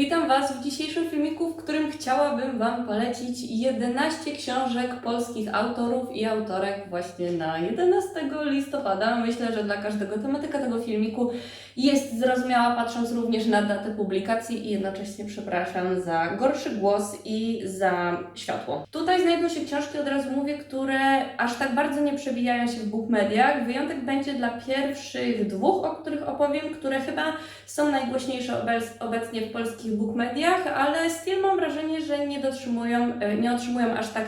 Witam Was w dzisiejszym filmiku, w którym chciałabym Wam polecić 11 książek polskich autorów i autorek właśnie na 11 listopada. Myślę, że dla każdego tematyka tego filmiku jest zrozumiała, patrząc również na datę publikacji i jednocześnie przepraszam za gorszy głos i za światło. Tutaj znajdą się książki, od razu mówię, które aż tak bardzo nie przebijają się w bookmediach. Wyjątek będzie dla pierwszych dwóch, o których opowiem, które chyba są najgłośniejsze obec- obecnie w polskich bookmediach, ale still mam wrażenie, że nie dotrzymują, e, nie otrzymują aż tak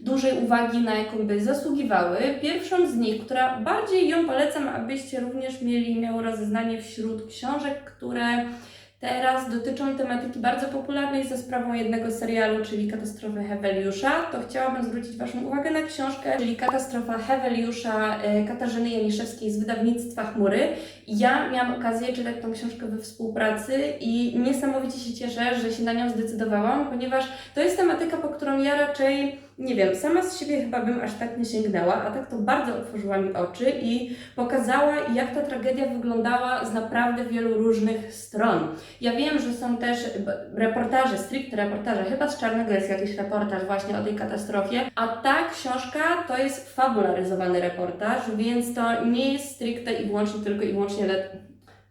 dużej uwagi, na jaką by zasługiwały. Pierwszą z nich, która bardziej ją polecam, abyście również mieli, miało rozeznanie wśród książek, które teraz dotyczą tematyki bardzo popularnej za sprawą jednego serialu, czyli Katastrofy Heweliusza, to chciałabym zwrócić Waszą uwagę na książkę, czyli Katastrofa Heweliusza e, Katarzyny Janiszewskiej z wydawnictwa Chmury. Ja miałam okazję czytać tą książkę we współpracy i niesamowicie się cieszę, że się na nią zdecydowałam, ponieważ to jest tematyka, po którą ja raczej, nie wiem, sama z siebie chyba bym aż tak nie sięgnęła, a tak to bardzo otworzyła mi oczy i pokazała, jak ta tragedia wyglądała z naprawdę wielu różnych stron. Ja wiem, że są też reportaże, stricte reportaże, chyba z Czarnego jest jakiś reportaż właśnie o tej katastrofie, a ta książka to jest fabularyzowany reportaż, więc to nie jest stricte i wyłącznie tylko i wyłącznie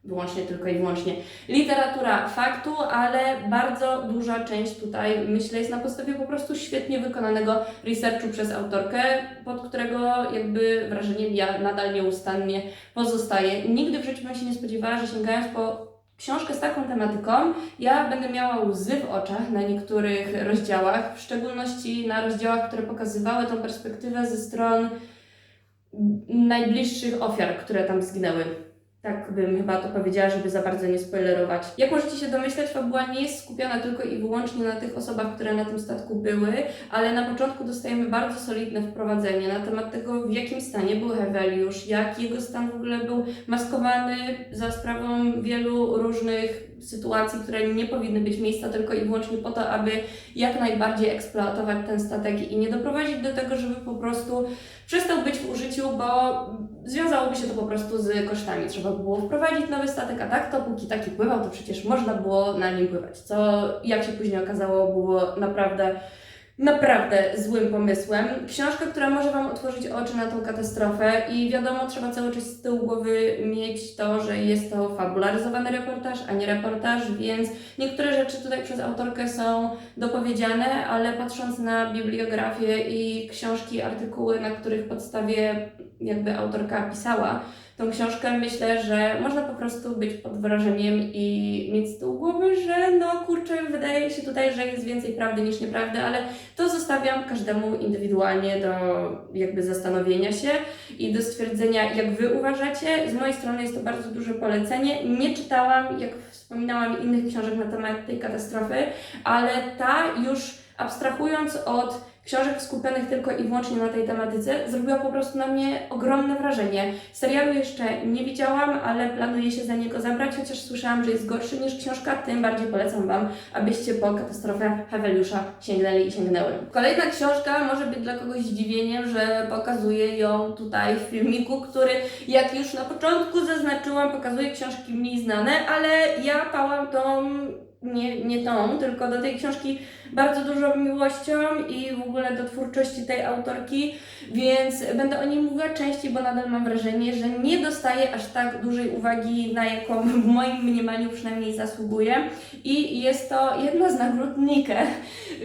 wyłącznie tylko i wyłącznie literatura faktu, ale bardzo duża część tutaj, myślę, jest na podstawie po prostu świetnie wykonanego researchu przez autorkę, pod którego jakby wrażeniem ja nadal nieustannie pozostaję. Nigdy w życiu bym się nie spodziewała, że sięgając po książkę z taką tematyką, ja będę miała łzy w oczach na niektórych rozdziałach, w szczególności na rozdziałach, które pokazywały tą perspektywę ze stron najbliższych ofiar, które tam zginęły. Tak bym chyba to powiedziała, żeby za bardzo nie spoilerować. Jak możecie się domyśleć, fabuła nie jest skupiona tylko i wyłącznie na tych osobach, które na tym statku były, ale na początku dostajemy bardzo solidne wprowadzenie na temat tego, w jakim stanie był Heweliusz, jak jego stan w ogóle był maskowany za sprawą wielu różnych sytuacji, które nie powinny być miejsca tylko i wyłącznie po to, aby jak najbardziej eksploatować ten statek i nie doprowadzić do tego, żeby po prostu przestał być w użyciu, bo związałoby się to po prostu z kosztami. Trzeba by było wprowadzić nowy statek, a tak to póki taki pływał, to przecież można było na nim pływać, co jak się później okazało było naprawdę naprawdę złym pomysłem. Książka, która może Wam otworzyć oczy na tą katastrofę i wiadomo, trzeba cały czas z tyłu głowy mieć to, że jest to fabularyzowany reportaż, a nie reportaż, więc niektóre rzeczy tutaj przez autorkę są dopowiedziane, ale patrząc na bibliografię i książki, artykuły, na których podstawie jakby autorka pisała tą książkę, myślę, że można po prostu być pod wrażeniem i mieć z tyłu głowy, że no kurczę, wydaje się tutaj, że jest więcej prawdy niż nieprawdy, ale to zostawiam każdemu indywidualnie do jakby zastanowienia się i do stwierdzenia, jak Wy uważacie. Z mojej strony jest to bardzo duże polecenie. Nie czytałam, jak wspominałam, innych książek na temat tej katastrofy, ale ta już abstrahując od książek skupionych tylko i wyłącznie na tej tematyce, zrobiła po prostu na mnie ogromne wrażenie. Serialu jeszcze nie widziałam, ale planuję się za niego zabrać, chociaż słyszałam, że jest gorszy niż książka, tym bardziej polecam Wam, abyście po katastrofę Heweliusza sięgnęli i sięgnęły. Kolejna książka może być dla kogoś zdziwieniem, że pokazuję ją tutaj w filmiku, który jak już na początku zaznaczyłam, pokazuje książki mniej znane, ale ja pałam tą nie, nie tą, tylko do tej książki bardzo dużą miłością i w ogóle do twórczości tej autorki, więc będę o niej mówiła częściej, bo nadal mam wrażenie, że nie dostaje aż tak dużej uwagi, na jaką w moim mniemaniu przynajmniej zasługuje. I jest to jedna z nagród Nike,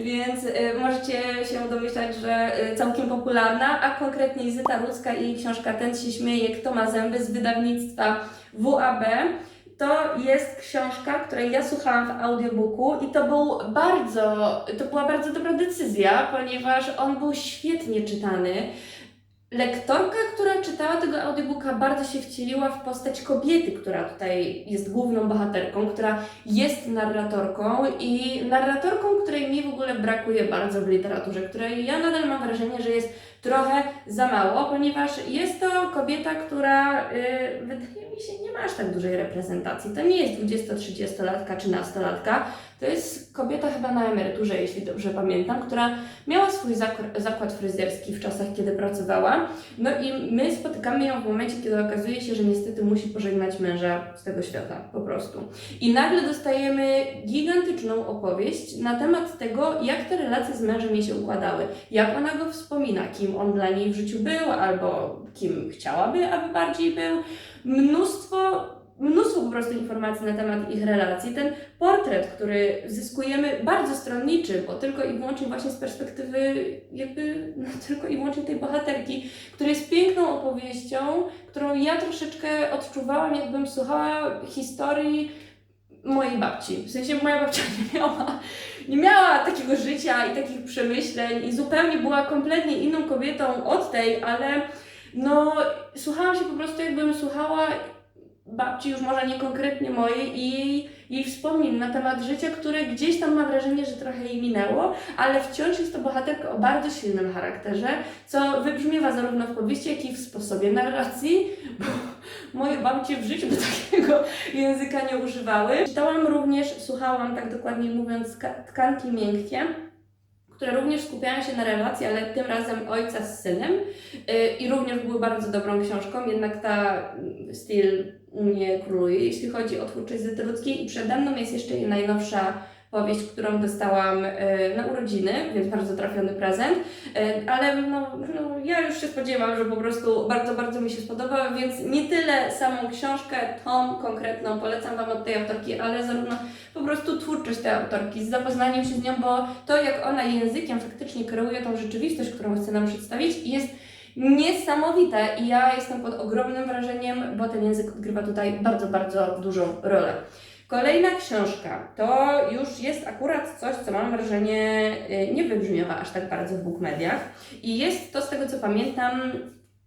więc y, możecie się domyślać, że y, całkiem popularna, a konkretnie Zyta Rudzka i jej książka Ten się śmieje, kto ma zęby z wydawnictwa WAB. To jest książka, której ja słuchałam w audiobooku i to był bardzo, to była bardzo dobra decyzja, ponieważ on był świetnie czytany. Lektorka, która czytała tego audiobooka, bardzo się wcieliła w postać kobiety, która tutaj jest główną bohaterką, która jest narratorką i narratorką, której mi w ogóle brakuje bardzo w literaturze, której ja nadal mam wrażenie, że jest trochę za mało, ponieważ jest to kobieta, która y, wydaje mi się nie ma aż tak dużej reprezentacji. To nie jest 20-30-latka czy nastolatka, To jest kobieta chyba na emeryturze, jeśli dobrze pamiętam, która miała swój zakład fryzjerski w czasach, kiedy pracowała. No i my spotykamy ją w momencie, kiedy okazuje się, że niestety musi pożegnać męża z tego świata, po prostu. I nagle dostajemy gigantyczną opowieść na temat tego, jak te relacje z mężem jej się układały, jak ona go wspomina, kim on dla niej w życiu był, albo kim chciałaby, aby bardziej był. Mnóstwo, mnóstwo po prostu informacji na temat ich relacji. Ten portret, który zyskujemy bardzo stronniczy, bo tylko i wyłącznie właśnie z perspektywy jakby no, tylko i wyłącznie tej bohaterki, który jest piękną opowieścią, którą ja troszeczkę odczuwałam, jakbym słuchała historii mojej babci. W sensie moja babcia nie miała, nie miała takiego życia i takich przemyśleń i zupełnie była kompletnie inną kobietą od tej, ale no słuchałam się po prostu jakbym słuchała babci, już może nie konkretnie mojej i jej, jej wspomnień na temat życia, które gdzieś tam mam wrażenie, że trochę jej minęło, ale wciąż jest to bohaterka o bardzo silnym charakterze, co wybrzmiewa zarówno w powieści, jak i w sposobie narracji, bo moje babcie w życiu takiego języka nie używały. Czytałam również, słuchałam tak dokładnie mówiąc, Ka- tkanki miękkie, które również skupiają się na relacji, ale tym razem ojca z synem yy, i również były bardzo dobrą książką, jednak ta mm, styl u mnie króluje, jeśli chodzi o twórczość Zyty Ludzkiej i przede mną jest jeszcze jej najnowsza powieść, którą dostałam yy, na urodziny, więc bardzo trafiony prezent, yy, ale no, no, ja już się spodziewam, że po prostu bardzo, bardzo mi się spodoba, więc nie tyle samą książkę, tą konkretną polecam Wam od tej autorki, ale zarówno po prostu twórczość tej autorki, z zapoznaniem się z nią, bo to jak ona językiem faktycznie kreuje tą rzeczywistość, którą chce nam przedstawić jest niesamowite i ja jestem pod ogromnym wrażeniem, bo ten język odgrywa tutaj bardzo, bardzo dużą rolę. Kolejna książka to już jest akurat coś, co mam wrażenie y, nie wybrzmiewa aż tak bardzo w bookmediach i jest to z tego co pamiętam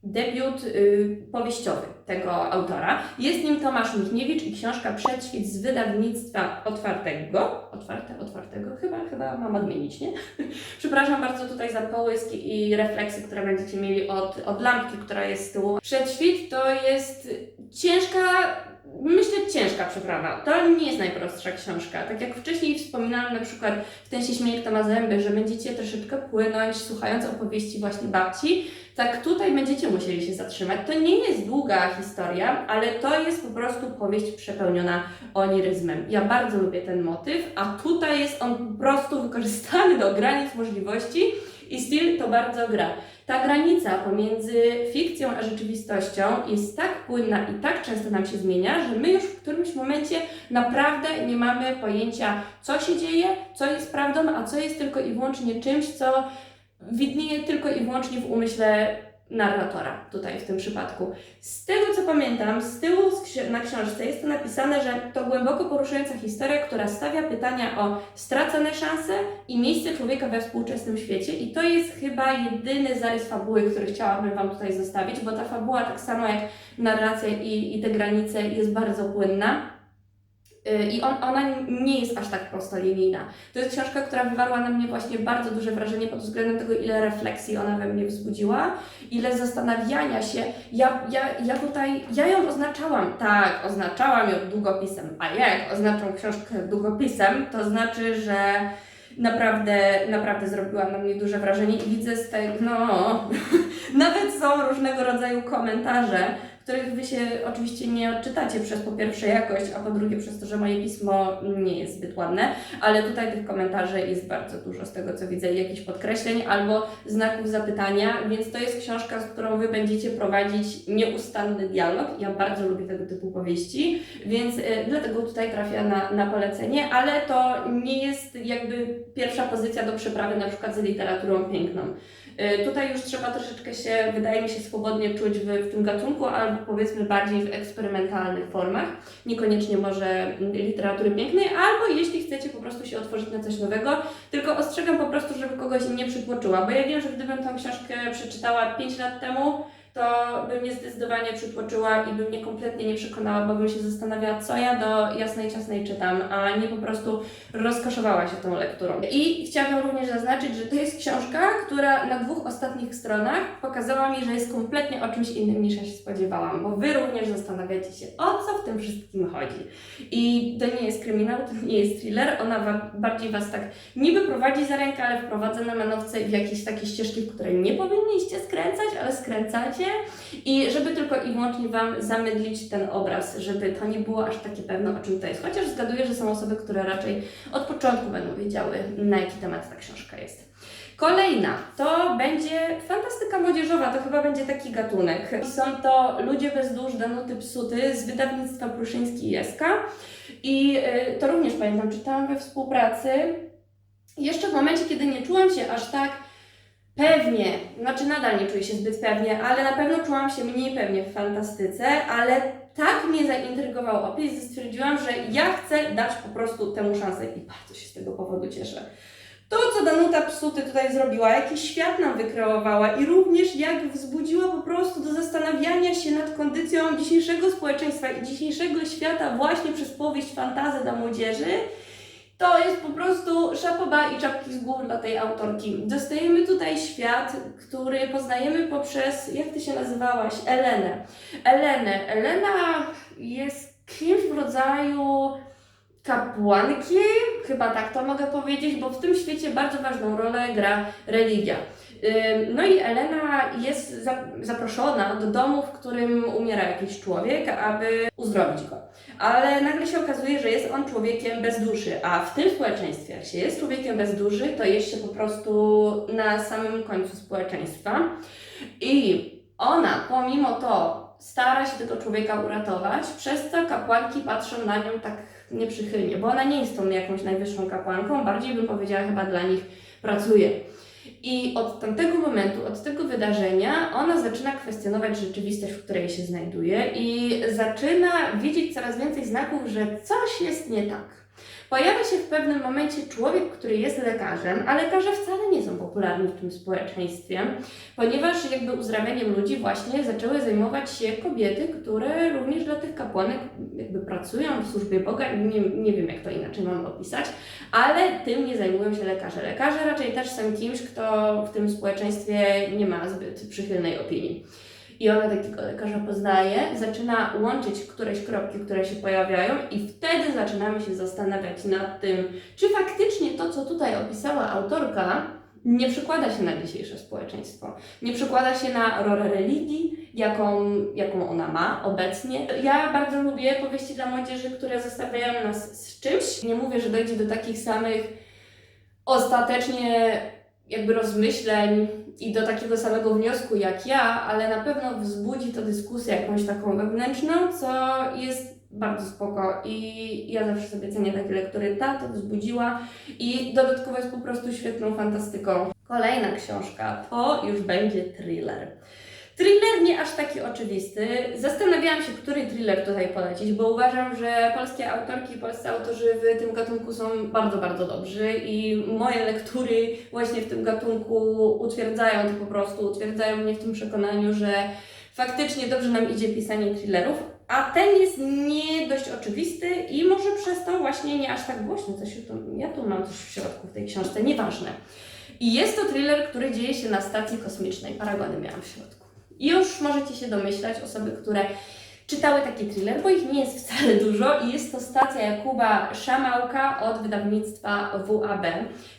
debiut y, powieściowy tego autora. Jest nim Tomasz Michniewicz i książka Przedświt z wydawnictwa otwartego. Otwarte, otwartego? Chyba, chyba mam odmienić, nie? Przepraszam bardzo tutaj za połysk i refleksy, które będziecie mieli od, od lampki, która jest z tyłu. Przedświt to jest ciężka, myślę ciężka przeprawa. To nie jest najprostsza książka. Tak jak wcześniej wspominałam, na przykład w Ten się śmieje, kto ma zęby, że będziecie troszeczkę płynąć, słuchając opowieści właśnie babci, tak tutaj będziecie musieli się zatrzymać. To nie jest długa historia, ale to jest po prostu powieść przepełniona oniryzmem. Ja bardzo lubię ten motyw, a tutaj jest on po prostu wykorzystany do granic możliwości i styl to bardzo gra. Ta granica pomiędzy fikcją a rzeczywistością jest tak płynna i tak często nam się zmienia, że my już w którymś momencie naprawdę nie mamy pojęcia, co się dzieje, co jest prawdą, a co jest tylko i wyłącznie czymś, co widnieje tylko i wyłącznie w umyśle narratora, tutaj w tym przypadku. Z tego co pamiętam, z tyłu na książce jest to napisane, że to głęboko poruszająca historia, która stawia pytania o stracone szanse i miejsce człowieka we współczesnym świecie. I to jest chyba jedyny zarys fabuły, który chciałabym Wam tutaj zostawić, bo ta fabuła, tak samo jak narracja i, i te granice, jest bardzo płynna. Y, I on, ona nie jest aż tak prostolinijna. To jest książka, która wywarła na mnie właśnie bardzo duże wrażenie pod względem tego, ile refleksji ona we mnie wzbudziła, ile zastanawiania się. Ja, ja, ja tutaj, ja ją oznaczałam, tak, oznaczałam ją długopisem, a jak oznaczam książkę długopisem, to znaczy, że naprawdę, naprawdę zrobiła na mnie duże wrażenie i widzę z tego, no, nawet są różnego rodzaju komentarze, których Wy się oczywiście nie odczytacie przez po pierwsze jakość, a po drugie przez to, że moje pismo nie jest zbyt ładne, ale tutaj tych komentarzy jest bardzo dużo z tego co widzę, jakichś podkreśleń albo znaków zapytania, więc to jest książka, z którą Wy będziecie prowadzić nieustanny dialog. Ja bardzo lubię tego typu powieści, więc y, dlatego tutaj trafia na, na polecenie, ale to nie jest jakby pierwsza pozycja do przeprawy na przykład z literaturą piękną. Y, Tutaj już trzeba troszeczkę się, wydaje mi się, swobodnie czuć w, w tym gatunku, albo powiedzmy bardziej w eksperymentalnych formach. Niekoniecznie może literatury pięknej, albo jeśli chcecie po prostu się otworzyć na coś nowego, tylko ostrzegam po prostu, żeby kogoś nie przytłoczyła, bo ja wiem, że gdybym tą książkę przeczytała 5 lat temu, to by mnie zdecydowanie przytłoczyła i by mnie kompletnie nie przekonała, bo bym się zastanawiała, co ja do jasnej ciasnej czytam, a nie po prostu rozkoszowała się tą lekturą. I chciałabym również zaznaczyć, że to jest książka, która na dwóch ostatnich stronach pokazała mi, że jest kompletnie o czymś innym niż ja się spodziewałam, bo Wy również zastanawiacie się, o co w tym wszystkim chodzi. I to nie jest kryminał, to nie jest thriller, ona wa- bardziej Was tak niby prowadzi za rękę, ale wprowadza na manowce w jakieś takie ścieżki, w które nie powinniście skręcać, ale skręcacie i żeby tylko i wyłącznie Wam zamydlić ten obraz, żeby to nie było aż takie pewne, o czym to jest. Chociaż zgaduję, że są osoby, które raczej od początku będą wiedziały, na jaki temat ta książka jest. Kolejna to będzie fantastyka młodzieżowa, to chyba będzie taki gatunek. Są to Ludzie bez dusz Danuty Psuty z wydawnictwa Pruszyński Jeska. I y, to również pamiętam, czytałam we współpracy. Jeszcze w momencie, kiedy nie czułam się aż tak pewnie, znaczy nadal nie czuję się zbyt pewnie, ale na pewno czułam się mniej pewnie w fantastyce, ale tak mnie zaintrygował opis, że stwierdziłam, że ja chcę dać po prostu temu szansę i bardzo się z tego powodu cieszę. To, co Danuta Psuty tutaj zrobiła, jaki świat nam wykreowała i również jak wzbudziła po prostu do zastanawiania się nad kondycją dzisiejszego społeczeństwa i dzisiejszego świata właśnie przez powieść fantazy dla młodzieży, to jest po prostu szapoba i czapki z głów dla tej autorki. Dostajemy tutaj świat, który poznajemy poprzez, jak ty się nazywałaś? Elenę. Elenę. Elena jest kimś w rodzaju kapłanki, chyba tak to mogę powiedzieć, bo w tym świecie bardzo ważną rolę gra religia. No i Elena jest za- zaproszona do domu, w którym umiera jakiś człowiek, aby uzdrowić go. Ale nagle się okazuje, że jest on człowiekiem bez duszy, a w tym społeczeństwie, jak się jest człowiekiem bez duszy, to jest się po prostu na samym końcu społeczeństwa. I ona, pomimo to, stara się tego człowieka uratować, przez co kapłanki patrzą na nią tak nieprzychylnie, bo ona nie jest tą jakąś najwyższą kapłanką, bardziej bym powiedziała chyba dla nich pracuje. I od tamtego momentu, od tego wydarzenia, ona zaczyna kwestionować rzeczywistość, w której się znajduje i zaczyna widzieć coraz więcej znaków, że coś jest nie tak. Pojawia się w pewnym momencie człowiek, który jest lekarzem, a lekarze wcale nie są popularni w tym społeczeństwie, ponieważ jakby uzdrawianiem ludzi właśnie zaczęły zajmować się kobiety, które również dla tych kapłanek jakby pracują w służbie Boga, nie, nie wiem jak to inaczej mam opisać, ale tym nie zajmują się lekarze. Lekarze raczej też są kimś, kto w tym społeczeństwie nie ma zbyt przychylnej opinii. I ona takiego lekarza poznaje, zaczyna łączyć któreś kropki, które się pojawiają, i wtedy zaczynamy się zastanawiać nad tym, czy faktycznie to, co tutaj opisała autorka, nie przekłada się na dzisiejsze społeczeństwo. Nie przekłada się na rolę religii, jaką, jaką ona ma obecnie. Ja bardzo lubię powieści dla młodzieży, które zostawiają nas z czymś. Nie mówię, że dojdzie do takich samych ostatecznie jakby rozmyśleń i do takiego samego wniosku jak ja, ale na pewno wzbudzi to dyskusję jakąś taką wewnętrzną, co jest bardzo spoko i ja zawsze sobie cenię takie lektury. Ta to wzbudziła i dodatkowo jest po prostu świetną fantastyką. Kolejna książka to już będzie thriller. Thriller nie aż taki oczywisty. Zastanawiałam się, który thriller tutaj polecić, bo uważam, że polskie autorki i polscy autorzy w tym gatunku są bardzo, bardzo dobrzy i moje lektury właśnie w tym gatunku utwierdzają to po prostu, utwierdzają mnie w tym przekonaniu, że faktycznie dobrze nam idzie pisanie thrillerów, a ten jest nie dość oczywisty i może przez to właśnie nie aż tak głośno. Coś tu, ja tu mam coś w środku w tej książce, nieważne. I jest to thriller, który dzieje się na stacji kosmicznej. Paragony miałam w środku. Już możecie się domyślać, osoby, które czytały taki thriller, bo ich nie jest wcale dużo i jest to stacja Jakuba Szamałka od wydawnictwa WAB,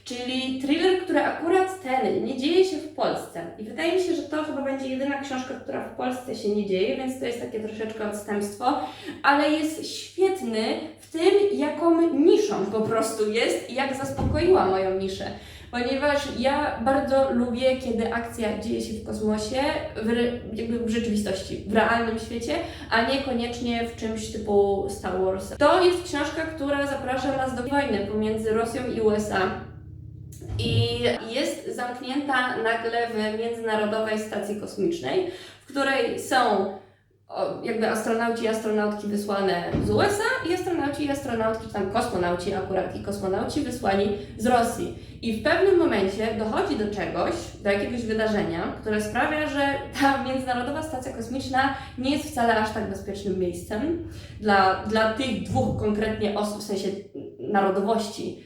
czyli thriller, który akurat ten nie dzieje się w Polsce. I wydaje mi się, że to chyba będzie jedyna książka, która w Polsce się nie dzieje, więc to jest takie troszeczkę odstępstwo, ale jest świetny w tym, jaką niszą po prostu jest i jak zaspokoiła moją niszę ponieważ ja bardzo lubię, kiedy akcja dzieje się w kosmosie, w, jakby w rzeczywistości, w realnym świecie, a niekoniecznie w czymś typu Star Wars. To jest książka, która zaprasza nas do wojny pomiędzy Rosją i USA. I jest zamknięta nagle w Międzynarodowej Stacji Kosmicznej, w której są jakby astronauci i astronautki wysłane z USA i astronauci i astronautki, czy tam kosmonauci akurat i kosmonauci wysłani z Rosji. I w pewnym momencie dochodzi do czegoś, do jakiegoś wydarzenia, które sprawia, że ta Międzynarodowa Stacja Kosmiczna nie jest wcale aż tak bezpiecznym miejscem dla, dla tych dwóch konkretnie osób, w sensie narodowości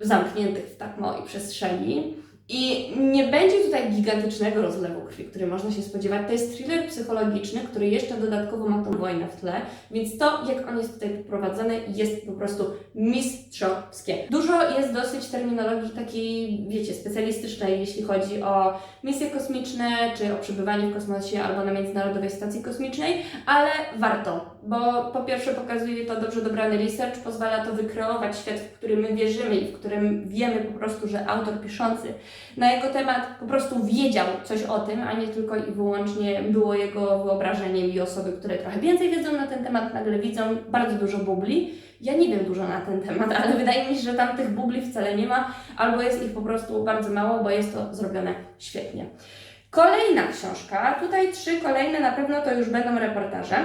zamkniętych w tak małej przestrzeni. I nie będzie tutaj gigantycznego rozlewu krwi, który można się spodziewać. To jest thriller psychologiczny, który jeszcze dodatkowo ma tą wojnę w tle, więc to, jak on jest tutaj poprowadzony, jest po prostu mistrzowskie. Dużo jest dosyć terminologii takiej, wiecie, specjalistycznej, jeśli chodzi o misje kosmiczne, czy o przebywanie w kosmosie albo na Międzynarodowej Stacji Kosmicznej, ale warto, bo po pierwsze pokazuje to dobrze dobrany research, pozwala to wykreować świat, w którym my wierzymy i w którym wiemy po prostu, że autor piszący na jego temat po prostu wiedział coś o tym, a nie tylko i wyłącznie było jego wyobrażeniem i osoby, które trochę więcej wiedzą na ten temat, nagle widzą bardzo dużo bubli. Ja nie wiem dużo na ten temat, ale wydaje mi się, że tam tych bubli wcale nie ma, albo jest ich po prostu bardzo mało, bo jest to zrobione świetnie. Kolejna książka, tutaj trzy kolejne na pewno to już będą reportaże.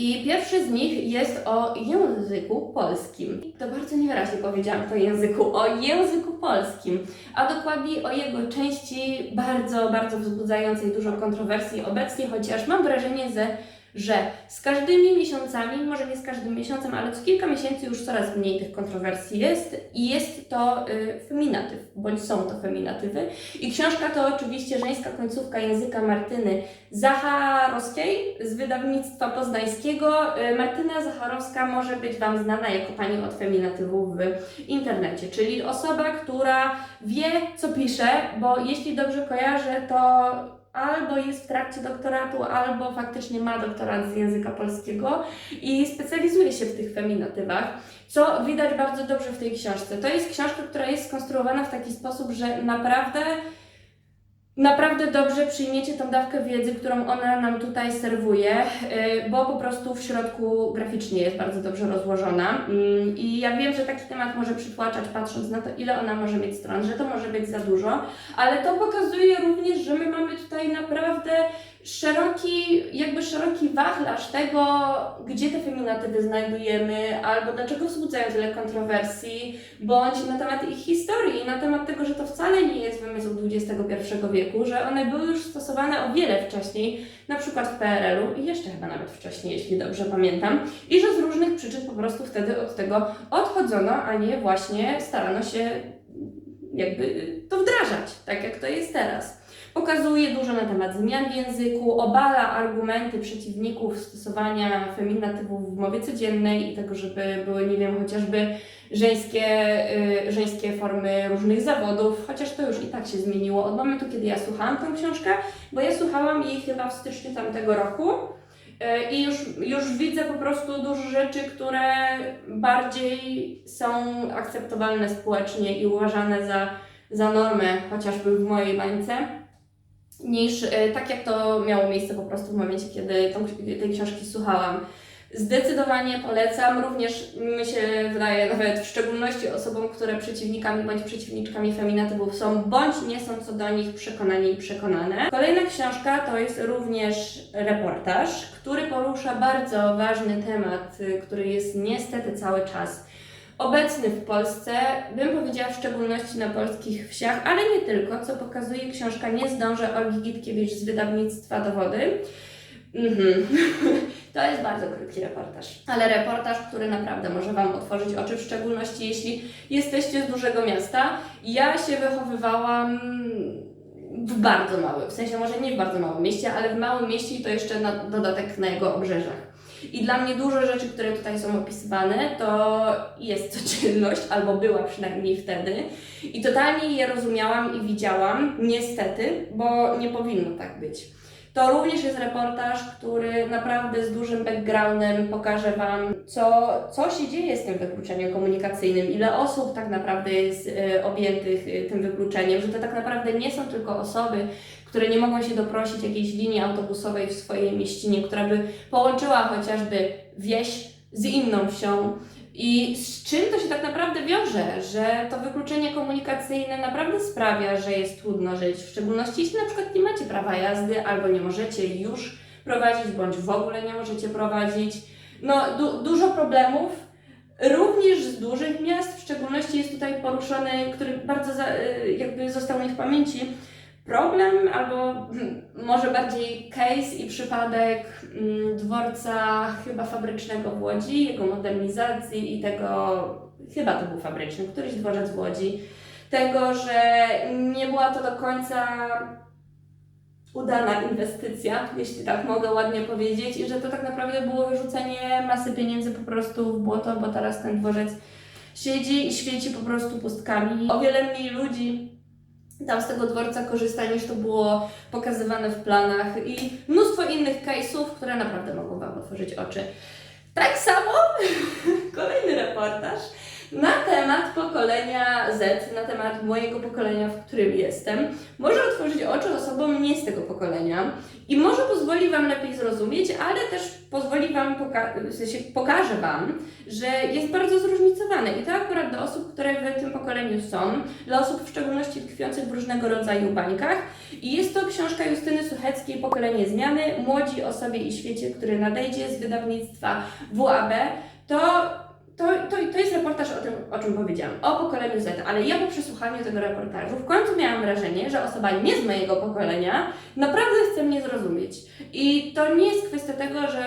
I pierwszy z nich jest o języku polskim. To bardzo niewyraźnie powiedziałam to języku, o języku polskim, a dokładniej o jego części bardzo, bardzo wzbudzającej dużo kontrowersji obecnie, chociaż mam wrażenie, że, że z każdymi miesiącami, może nie z każdym miesiącem, ale co kilka miesięcy już coraz mniej tych kontrowersji jest i jest to y, feminatyw, bądź są to feminatywy. I książka to oczywiście żeńska końcówka języka Martyny Zacharowskiej z wydawnictwa poznańskiego. Y, Martyna Zacharowska może być Wam znana jako pani od feminatywów w internecie, czyli osoba, która wie, co pisze, bo jeśli dobrze kojarzę, to albo jest w trakcie doktoratu, albo faktycznie ma doktorat z języka polskiego i specjalizuje się w tych feminatywach, co widać bardzo dobrze w tej książce. To jest książka, która jest skonstruowana w taki sposób, że naprawdę naprawdę dobrze przyjmiecie tą dawkę wiedzy, którą ona nam tutaj serwuje, yy, bo po prostu w środku graficznie jest bardzo dobrze rozłożona. Yy, I ja wiem, że taki temat może przytłaczać, patrząc na to, ile ona może mieć stron, że to może być za dużo, ale to pokazuje również, że my mamy tutaj naprawdę szeroki, jakby szeroki wachlarz tego, gdzie te feminatywy znajdujemy, albo dlaczego wzbudzają tyle kontrowersji, bądź na temat ich historii, na temat tego, że to wcale nie jest wymysł XXI wieku, że one były już stosowane o wiele wcześniej, na przykład w PRL-u i jeszcze chyba nawet wcześniej, jeśli dobrze pamiętam, i że z różnych przyczyn po prostu wtedy od tego odchodzono, a nie właśnie starano się jakby to wdrażać, tak jak to jest teraz. Pokazuje dużo na temat zmian w języku, obala argumenty przeciwników stosowania feminatywów w mowie codziennej i tego, żeby były, nie wiem, chociażby żeńskie, y, żeńskie formy różnych zawodów, chociaż to już i tak się zmieniło od momentu, kiedy ja słuchałam tę książkę, bo ja słuchałam jej chyba w styczniu tamtego roku. Y, I już, już widzę po prostu dużo rzeczy, które bardziej są akceptowalne społecznie i uważane za, za normę, chociażby w mojej bańce niż e, tak jak to miało miejsce po prostu w momencie, kiedy tą, tej książki słuchałam. Zdecydowanie polecam, również mi się wydaje nawet w szczególności osobom, które przeciwnikami bądź przeciwniczkami feminatywów są, bądź nie są co do nich przekonani i przekonane. Kolejna książka to jest również reportaż, który porusza bardzo ważny temat, y, który jest niestety cały czas obecny w Polsce, bym powiedziała w szczególności na polskich wsiach, ale nie tylko, co pokazuje książka Nie zdążę Olgi Gitkiewicz z wydawnictwa Dowody. Mhm. To jest bardzo krótki reportaż, ale reportaż, który naprawdę może Wam otworzyć oczy, w szczególności jeśli jesteście z dużego miasta. Ja się wychowywałam w bardzo małym, w sensie może nie w bardzo małym mieście, ale w małym mieście i to jeszcze na dodatek na jego obrzeżach. I dla mnie dużo rzeczy, które tutaj są opisywane, to jest codzienność, albo była przynajmniej wtedy. I totalnie je rozumiałam i widziałam, niestety, bo nie powinno tak być. To również jest reportaż, który naprawdę z dużym backgroundem pokaże Wam, co, co się dzieje z tym wykluczeniem komunikacyjnym, ile osób tak naprawdę jest y, objętych y, tym wykluczeniem, że to tak naprawdę nie są tylko osoby, które nie mogą się doprosić jakiejś linii autobusowej w swojej mieścinie, która by połączyła chociażby wieś z inną wsią. I z czym to się tak naprawdę wiąże, że to wykluczenie komunikacyjne naprawdę sprawia, że jest trudno żyć, w szczególności jeśli na przykład nie macie prawa jazdy albo nie możecie już prowadzić, bądź w ogóle nie możecie prowadzić. No, du- dużo problemów, również z dużych miast, w szczególności jest tutaj poruszony, który bardzo y, jakby został mi w pamięci, problem albo hmm, może bardziej case i przypadek mm, dworca chyba fabrycznego w Łodzi, jego modernizacji i tego, chyba to był fabryczny, któryś dworzec w Łodzi, tego, że nie była to do końca udana inwestycja, jeśli tak mogę ładnie powiedzieć, i że to tak naprawdę było wyrzucenie masy pieniędzy po prostu w błoto, bo teraz ten dworzec siedzi i świeci po prostu pustkami. O wiele mniej ludzi tam z tego dworca korzysta niż to było pokazywane w planach i mnóstwo innych case'ów, które naprawdę mogą Wam otworzyć oczy. Tak samo kolejny reportaż na temat pokolenia Z, na temat mojego pokolenia, w którym jestem, może otworzyć oczy osobom nie z tego pokolenia i może pozwoli Wam lepiej zrozumieć, ale też pozwoli Wam, poka- w sensie pokaże Wam, że jest bardzo zróżnicowane. I to akurat do osób, które w tym pokoleniu są, dla osób w szczególności tkwiących w różnego rodzaju bańkach. I jest to książka Justyny Sucheckiej Pokolenie Zmiany, Młodzi o sobie i świecie, który nadejdzie z wydawnictwa WAB, to to, to, to jest reportaż o tym, o czym powiedziałam, o pokoleniu Z, ale ja po przesłuchaniu tego reportażu w końcu miałam wrażenie, że osoba nie z mojego pokolenia naprawdę chce mnie zrozumieć. I to nie jest kwestia tego, że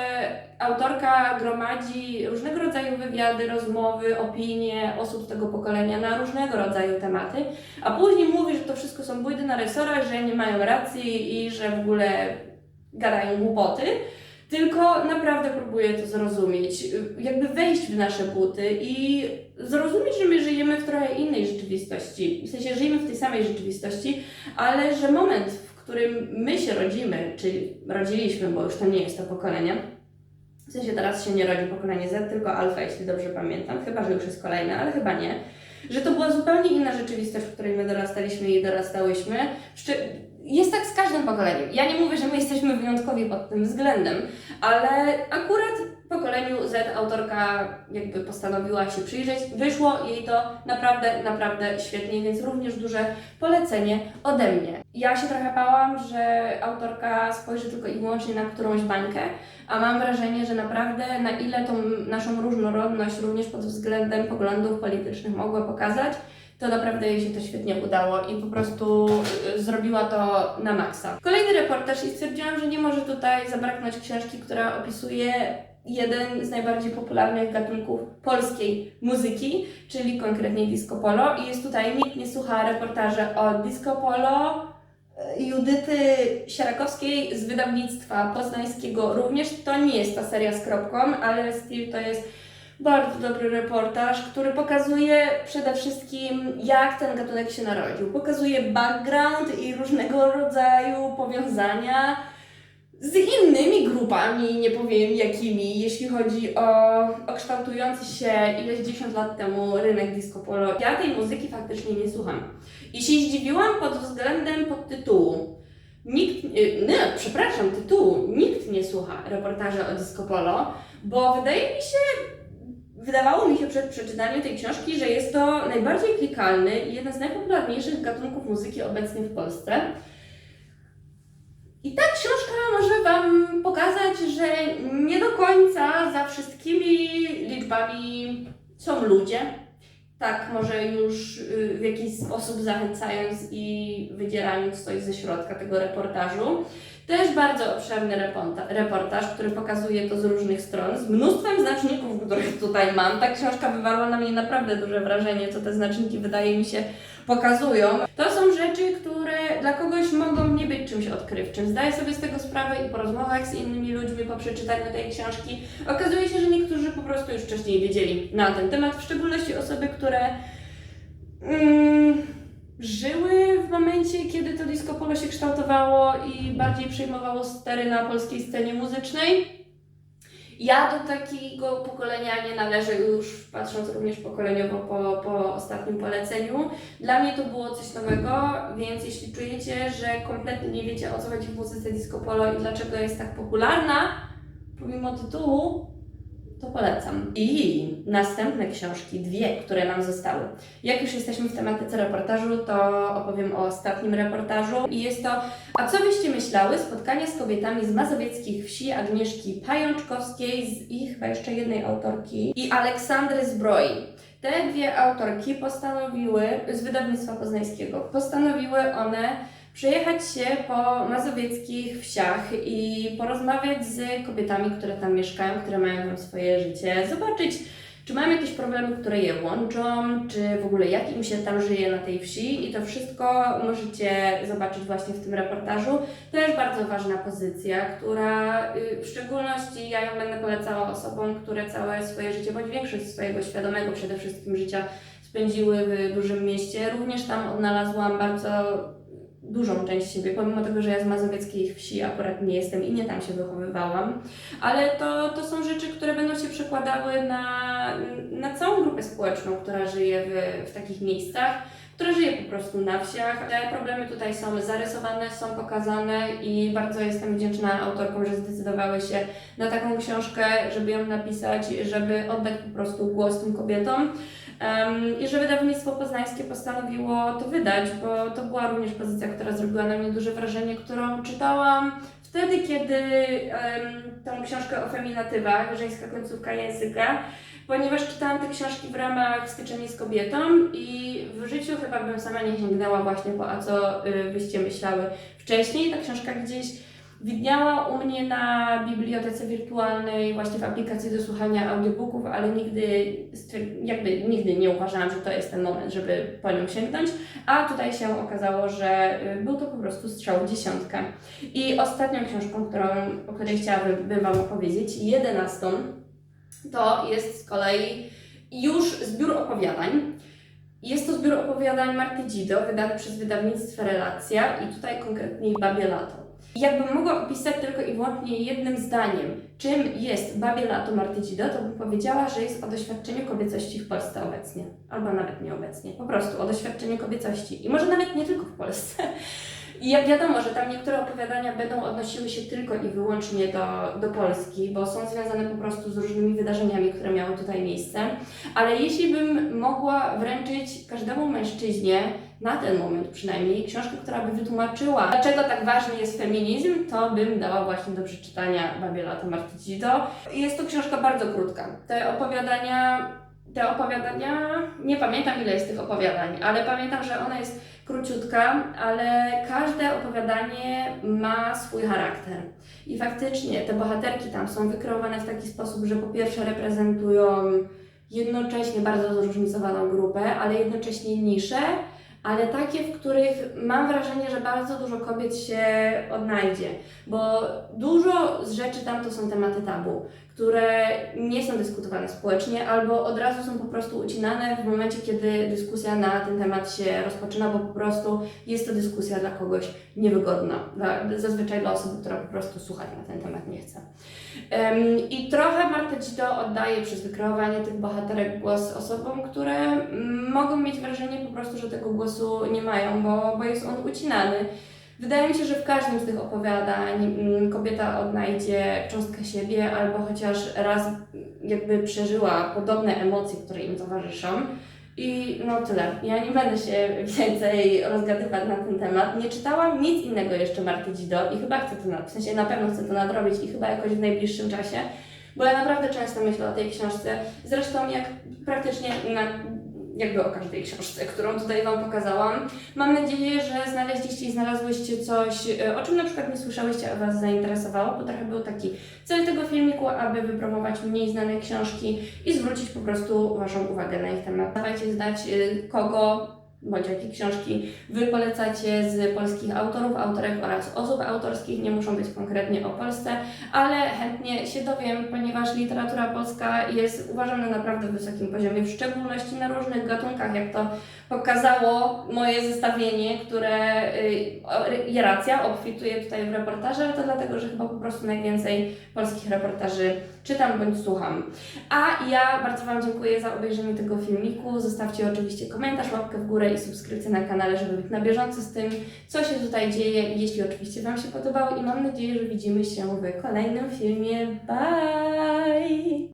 autorka gromadzi różnego rodzaju wywiady, rozmowy, opinie osób tego pokolenia na różnego rodzaju tematy, a później mówi, że to wszystko są bójdy na resorach, że nie mają racji i że w ogóle gadają głupoty tylko naprawdę próbuję to zrozumieć, jakby wejść w nasze buty i zrozumieć, że my żyjemy w trochę innej rzeczywistości. W sensie żyjemy w tej samej rzeczywistości, ale że moment, w którym my się rodzimy, czyli rodziliśmy, bo już to nie jest to pokolenie, w sensie teraz się nie rodzi pokolenie Z, tylko alfa, jeśli dobrze pamiętam, chyba, że już jest kolejne, ale chyba nie, że to była zupełnie inna rzeczywistość, w której my dorastaliśmy i dorastałyśmy. Jest tak z każdym pokoleniem. Ja nie mówię, że my jesteśmy wyjątkowi pod tym względem, ale akurat pokoleniu Z autorka jakby postanowiła się przyjrzeć. Wyszło jej to naprawdę, naprawdę świetnie, więc również duże polecenie ode mnie. Ja się trochę bałam, że autorka spojrzy tylko i wyłącznie na którąś bańkę, a mam wrażenie, że naprawdę na ile tą naszą różnorodność również pod względem poglądów politycznych mogła pokazać, to naprawdę jej się to świetnie udało i po prostu y, zrobiła to na maksa. Kolejny reportaż i stwierdziłam, że nie może tutaj zabraknąć książki, która opisuje jeden z najbardziej popularnych gatunków polskiej muzyki, czyli konkretnie disco polo i jest tutaj Nikt nie słucha reportaże o disco polo, y, Judyty Sierakowskiej z wydawnictwa poznańskiego również. To nie jest ta seria z kropką, ale Steve to jest bardzo dobry reportaż, który pokazuje przede wszystkim, jak ten gatunek się narodził. Pokazuje background i różnego rodzaju powiązania z innymi grupami, nie powiem jakimi, jeśli chodzi o, o kształtujący się ileś dziesiąt lat temu rynek disco polo. Ja tej muzyki faktycznie nie słucham. I się zdziwiłam pod względem podtytułu. Nikt, y, nie, przepraszam, tytułu. Nikt nie słucha reportaży o disco polo, bo wydaje mi się, Wydawało mi się przed przeczytaniem tej książki, że jest to najbardziej klikalny i jeden z najpopularniejszych gatunków muzyki obecnie w Polsce. I ta książka może Wam pokazać, że nie do końca za wszystkimi liczbami są ludzie. Tak, może już y, w jakiś sposób zachęcając i wydzierając coś ze środka tego reportażu. Też bardzo obszerny reporta- reportaż, który pokazuje to z różnych stron, z mnóstwem znaczników, których tutaj mam. Ta książka wywarła na mnie naprawdę duże wrażenie, co te znaczniki wydaje mi się pokazują. To są rzeczy, które dla kogoś mogą nie być czymś odkrywczym. Zdaję sobie z tego sprawę i po rozmowach z innymi ludźmi, po przeczytaniu tej książki, okazuje się, że niektórzy po prostu już wcześniej wiedzieli na ten temat, w szczególności osoby, które mm, żyły w momencie, kiedy to disco polo się kształtowało i bardziej przejmowało stery na polskiej scenie muzycznej. Ja do takiego pokolenia nie należę już, patrząc również pokoleniowo po, po ostatnim poleceniu. Dla mnie to było coś nowego, więc jeśli czujecie, że kompletnie nie wiecie o co chodzi w muzyce disco polo i dlaczego jest tak popularna, pomimo tytułu, to polecam. I następne książki, dwie, które nam zostały. Jak już jesteśmy w tematyce reportażu, to opowiem o ostatnim reportażu. I jest to A co byście myślały? Spotkanie z kobietami z mazowieckich wsi Agnieszki Pajączkowskiej z ich chyba jeszcze jednej autorki i Aleksandry Zbroi. Te dwie autorki postanowiły, z wydawnictwa poznańskiego, postanowiły one przejechać się po mazowieckich wsiach i porozmawiać z kobietami, które tam mieszkają, które mają tam swoje życie, zobaczyć, czy mają jakieś problemy, które je łączą, czy w ogóle jak im się tam żyje na tej wsi i to wszystko możecie zobaczyć właśnie w tym reportażu. Też bardzo ważna pozycja, która y, w szczególności ja ją będę polecała osobom, które całe swoje życie, bądź większość swojego świadomego przede wszystkim życia spędziły w dużym mieście. Również tam odnalazłam bardzo dużą część siebie, pomimo tego, że ja z mazowieckiej wsi akurat nie jestem i nie tam się wychowywałam, ale to, to są rzeczy, które będą się przekładały na, na całą grupę społeczną, która żyje w, w takich miejscach, która żyje po prostu na wsiach. Te problemy tutaj są zarysowane, są pokazane i bardzo jestem wdzięczna autorkom, że zdecydowały się na taką książkę, żeby ją napisać, żeby oddać po prostu głos tym kobietom. I że wydawnictwo poznańskie postanowiło to wydać, bo to była również pozycja, która zrobiła na mnie duże wrażenie, którą czytałam wtedy, kiedy um, tą książkę o feminatywach, żeńska końcówka języka, ponieważ czytałam te książki w ramach styczenia z kobietą i w życiu chyba bym sama nie sięgnęła właśnie po a co y, byście myślały wcześniej. Ta książka gdzieś widniała u mnie na bibliotece wirtualnej, właśnie w aplikacji do słuchania audiobooków, ale nigdy, jakby nigdy nie uważałam, że to jest ten moment, żeby po nią sięgnąć, a tutaj się okazało, że y, był to po prostu strzał w dziesiątkę. I ostatnią książką, którą, o której chciałabym Wam opowiedzieć, jedenastą, to jest z kolei już zbiór opowiadań. Jest to zbiór opowiadań Marty Dzido, wydany przez wydawnictwo Relacja i tutaj konkretniej Babie Lato. Jakbym mogła opisać tylko i wyłącznie jednym zdaniem, czym jest Babie Lato Marty to bym powiedziała, że jest o doświadczeniu kobiecości w Polsce obecnie. Albo nawet nieobecnie. Po prostu o doświadczeniu kobiecości. I może nawet nie tylko w Polsce. I jak wiadomo, że tam niektóre opowiadania będą odnosiły się tylko i wyłącznie do, do Polski, bo są związane po prostu z różnymi wydarzeniami, które miały tutaj miejsce. Ale jeśli bym mogła wręczyć każdemu mężczyźnie, na ten moment przynajmniej, książkę, która by wytłumaczyła, dlaczego tak ważny jest feminizm, to bym dała właśnie do przeczytania Babie Lato Marty. Jest to książka bardzo krótka. Te opowiadania, te opowiadania, nie pamiętam ile jest tych opowiadań, ale pamiętam, że ona jest króciutka, ale każde opowiadanie ma swój charakter. I faktycznie te bohaterki tam są wykreowane w taki sposób, że po pierwsze reprezentują jednocześnie bardzo zróżnicowaną grupę, ale jednocześnie nisze, ale takie, w których mam wrażenie, że bardzo dużo kobiet się odnajdzie, bo dużo z rzeczy tam to są tematy tabu, które nie są dyskutowane społecznie albo od razu są po prostu ucinane w momencie, kiedy dyskusja na ten temat się rozpoczyna, bo po prostu jest to dyskusja dla kogoś niewygodna, dla, zazwyczaj dla osoby, która po prostu słuchać na ten temat nie chce. Em, I trochę Marta Dzido oddaje przez wykreowanie tych bohaterek głos osobom, które mogą mieć wrażenie po prostu, że tego głosu nie mają, bo, bo jest on ucinany. Wydaje mi się, że w każdym z tych opowiadań mm, kobieta odnajdzie cząstkę siebie albo chociaż raz mm, jakby przeżyła podobne emocje, które im towarzyszą. I no tyle. Ja nie będę się więcej rozgadywać na ten temat. Nie czytałam nic innego jeszcze Marty Dzido i chyba chcę to, w sensie na pewno chcę to nadrobić i chyba jakoś w najbliższym czasie, bo ja naprawdę często myślę o tej książce. Zresztą jak praktycznie na, jakby o każdej książce, którą tutaj Wam pokazałam. Mam nadzieję, że znaleźliście i znalazłyście coś, e, o czym na przykład nie słyszałyście, a Was zainteresowało, bo trochę był taki cel tego filmiku, aby wypromować mniej znane książki i zwrócić po prostu Waszą uwagę na ich temat. Dawajcie znać, e, kogo bądź jakie książki. Wy polecacie z polskich autorów, autorek oraz osób autorskich, nie muszą być konkretnie o Polsce, ale chętnie się dowiem, ponieważ literatura polska jest uważana na naprawdę wysokim poziomie, w szczególności na różnych gatunkach, jak to pokazało moje zestawienie, które y, racja obfituje tutaj w reportaże, ale to dlatego, że chyba po prostu najwięcej polskich reportaży czytam bądź słucham. A ja bardzo Wam dziękuję za obejrzenie tego filmiku. Zostawcie oczywiście komentarz, łapkę w górę i subskrypcję na kanale, żeby być na bieżąco z tym, co się tutaj dzieje, jeśli oczywiście Wam się podobało i mam nadzieję, że widzimy się w kolejnym filmie. Bye!